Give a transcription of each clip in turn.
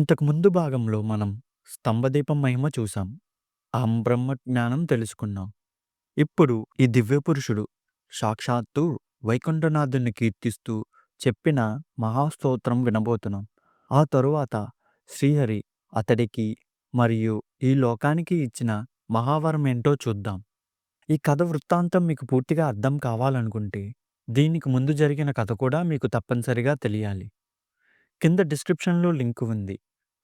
ఇంతకు ముందు భాగంలో మనం స్తంభదీపం మహిమ చూసాం. ఆ బ్రహ్మ జ్ఞానం తెలుసుకున్నాం. ఇప్పుడు ఈ దివ్య పురుషుడు సాక్షాత్తు వైకుంఠనాథుని కీర్తిస్తూ చెప్పిన మహాస్తోత్రం వినబోతున్నాం. ఆ తరువాత శ్రీహరి అతడికి మరియు ఈ లోకానికి ఇచ్చిన మహావరం ఏంటో చూద్దాం. ఈ కథ వృత్తాంతం మీకు పూర్తిగా అర్థం కావాలనుకుంటే దీనికి ముందు జరిగిన కథ కూడా మీకు తప్పనిసరిగా తెలియాలి. కింద డిస్క్రిప్షన్‌లో లింక్ ఉంది.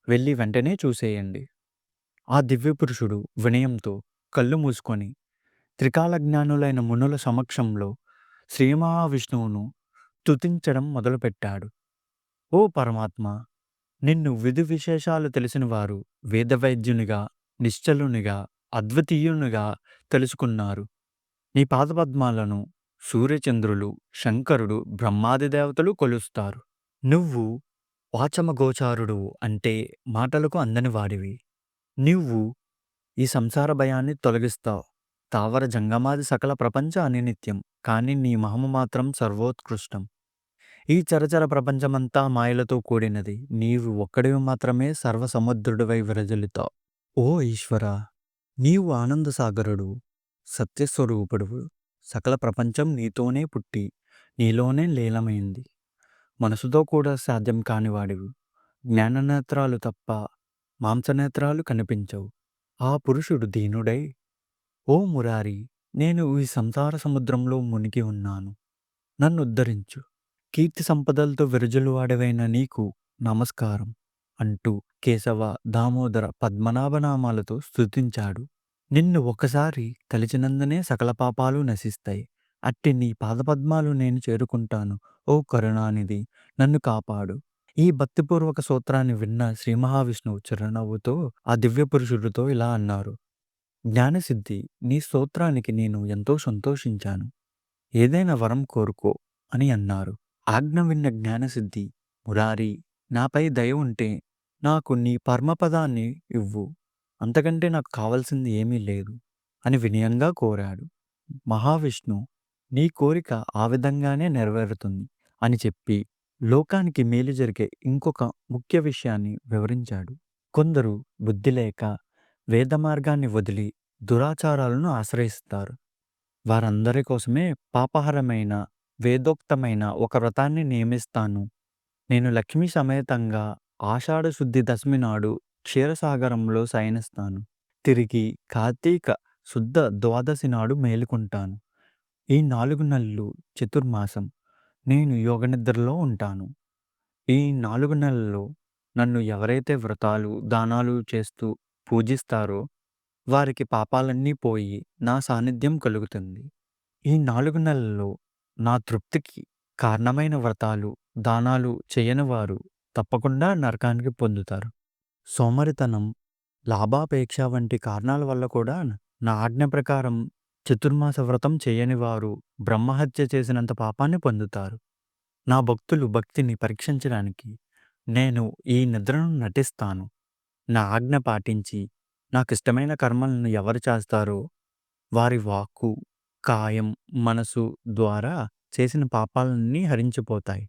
వెళ్ళి వెంటనే చూసేయండి. ఆ దివ్య పురుషుడు వినయంతో కళ్ళు మూసుకొని త్రికాలజ్ఞానులైన మునుల సమక్షంలో శ్రీ మహావిష్ణువును తుతించడం మొదలుపెట్టాడు. ఓ పరమాత్మా! నిన్ను విధి విశేషాలు తెలిసినవారు వేదవైద్యునిగా, నిశ్చలునిగా, అద్వితీయునిగా తెలుసుకున్నారు. నీ పాదపద్మాలను సూర్యచంద్రులు, శంకరుడు, బ్రహ్మాది దేవతలు కొలుస్తారు. నువ్వు వాచమగోచరుడువు అంటే మాటలకు అందని వాడివి. నువ్వు ఈ సంసార భయాన్ని తొలగిస్తావు. స్థావర జంగమాది సకల ప్రపంచ అనినిత్యం. కాని నీ మహము మాత్రం సర్వోత్కృష్టం. ఈ చరచర ప్రపంచమంతా మాయలతో కూడినది. నీవు ఒక్కడివి మాత్రమే సర్వసముద్రుడివై విరజిల్లుతావు. ఓ ఈశ్వరా! నీవు ఆనందసాగరుడు సత్యస్వరూపుడు సకల ప్రపంచం నీతోనే పుట్టి నీలోనే లీలమైంది. మనసుతో కూడా సాధ్యం కానివాడివి. జ్ఞాననేత్రాలు తప్ప మాంసనేత్రాలు కనిపించవు. ఆ పురుషుడు దీనుడై ఓ మురారీ! నేను ఈ సంసార సముద్రంలో మునిగి ఉన్నాను. నన్నుద్ధరించు. కీర్తి సంపదలతో విరజిల్లువాడివైన నీకు నమస్కారం అంటూ కేశవ, దామోదర, పద్మనాభ నామాలతో స్తుతించాడు. నిన్ను ఒక్కసారి తలిచినందునే సకల పాపాలు నశిస్తాయి. అట్టి నీ పాదపద్మాలు నేను చేరుకుంటాను. ఓ కరుణానిధి! నన్ను కాపాడు. ఈ భక్తిపూర్వక స్తోత్రాన్ని విన్న శ్రీ మహావిష్ణువు చిరునవ్వుతో ఆ దివ్య పురుషుడితో ఇలా అన్నారు. జ్ఞానసిద్ధి నీ స్తోత్రానికి నేను ఎంతో సంతోషించాను. ఏదైనా వరం కోరుకో అని అన్నారు. ఆజ్ఞ విన్న జ్ఞానసిద్ధి మురారీ! నాపై దయ ఉంటే నాకు నీ పరమపదాన్ని ఇవ్వు. అంతకంటే నాకు కావలసింది ఏమీ లేదు అని వినయంగా కోరాడు. మహావిష్ణు నీ కోరిక ఆ విధంగానే నెరవేరుతుంది అని చెప్పి లోకానికి మేలు జరిగే ఇంకొక ముఖ్య విషయాన్ని వివరించాడు. కొందరు బుద్ధి లేక వేద మార్గాన్ని వదిలి దురాచారాలను ఆశ్రయిస్తారు. వారందరి కోసమే పాపహరమైన వేదోక్తమైన ఒక వ్రతాన్ని నియమిస్తాను. నేను లక్ష్మీ సమేతంగా ఆషాఢ శుద్ధి దశమి నాడు క్షీరసాగరంలో శయనిస్తాను. తిరిగి కార్తీక శుద్ధ ద్వాదశి నాడు మేలుకుంటాను. ఈ నాలుగు నెలలు చతుర్మాసం నేను యోగనిద్రలో ఉంటాను. ఈ నాలుగు నెలల్లో నన్ను ఎవరైతే వ్రతాలు, దానాలు చేస్తూ పూజిస్తారో వారికి పాపాలన్నీ పోయి నా సాన్నిధ్యం కలుగుతుంది. ఈ నాలుగు నెలల్లో నా తృప్తికి కారణమైన వ్రతాలు, దానాలు చేయనివారు తప్పకుండా నరకానికి పొందుతారు. సోమరితనం, లాభాపేక్ష వంటి కారణాల వల్ల కూడా నా ఆజ్ఞ ప్రకారం చతుర్మాస వ్రతం చేయని వారు బ్రహ్మహత్య చేసినంత పాపాన్ని పొందుతారు. నా భక్తులు భక్తిని పరీక్షించడానికి నేను ఈ నిద్రను నటిస్తాను. నా ఆజ్ఞ పాటించి నాకిష్టమైన కర్మలను ఎవరు చేస్తారో వారి వాక్కు, కాయం, మనసు ద్వారా చేసిన పాపాలన్నీ హరించిపోతాయి.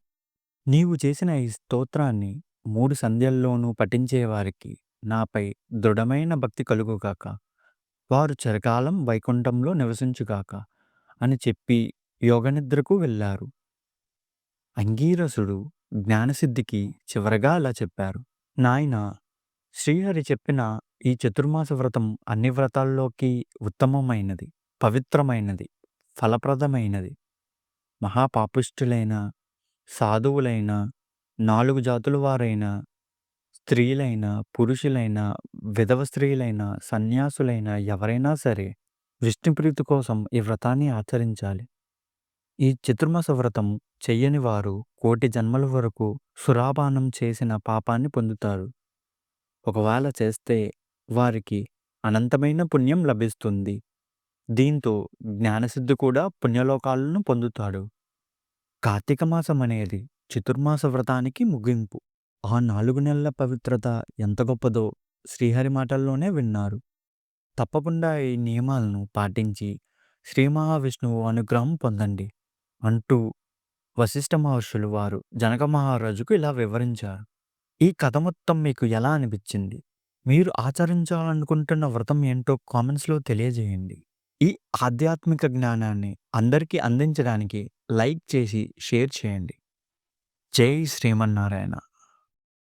నీవు చేసిన ఈ స్తోత్రాన్ని మూడు సంధ్యల్లోనూ పఠించేవారికి నాపై దృఢమైన భక్తి కలుగుగాక. వారు చిరకాలం వైకుంఠంలో నివసించుగాక అని చెప్పి యోగనిద్రకు వెళ్ళారు. అంగీరసుడు జ్ఞానసిద్ధికి చివరగా ఇలా చెప్పారు. నాయనా! శ్రీహరి చెప్పిన ఈ చతుర్మాస వ్రతం అన్ని వ్రతాల్లోకి ఉత్తమమైనది, పవిత్రమైనది, ఫలప్రదమైనది. మహాపాపిష్ఠులైన, సాధువులైన, నాలుగు జాతుల వారైన, స్త్రీలైన, పురుషులైనా విధవ స్త్రీలైనా సన్యాసులైనా ఎవరైనా సరే విష్ణుప్రీతి కోసం ఈ వ్రతాన్ని ఆచరించాలి. ఈ చతుర్మాస వ్రతం చెయ్యని వారు కోటి జన్మల వరకు సురాపానం చేసిన పాపాన్ని పొందుతారు. ఒకవేళ చేస్తే వారికి అనంతమైన పుణ్యం లభిస్తుంది. దీంతో జ్ఞానసిద్ధి కూడా పుణ్యలోకాలను పొందుతాడు. కార్తీక మాసం అనేది చతుర్మాస వ్రతానికి ముగింపు. ఆ నాలుగు నెలల పవిత్రత ఎంత గొప్పదో శ్రీహరి మాటల్లోనే విన్నారు. తప్పకుండా ఈ నియమాలను పాటించి శ్రీ మహావిష్ణువు అనుగ్రహం పొందండి అంటూ వశిష్ఠ మహర్షులు వారు జనక మహారాజుకు ఇలా వివరించారు. ఈ కథ మొత్తం మీకు ఎలా అనిపించింది? మీరు ఆచరించాలనుకుంటున్న వ్రతం ఏంటో కామెంట్స్‌లో తెలియజేయండి. ఈ ఆధ్యాత్మిక జ్ఞానాన్ని అందరికీ అందించడానికి లైక్ చేసి, షేర్ చేయండి. జై శ్రీమన్నారాయణ!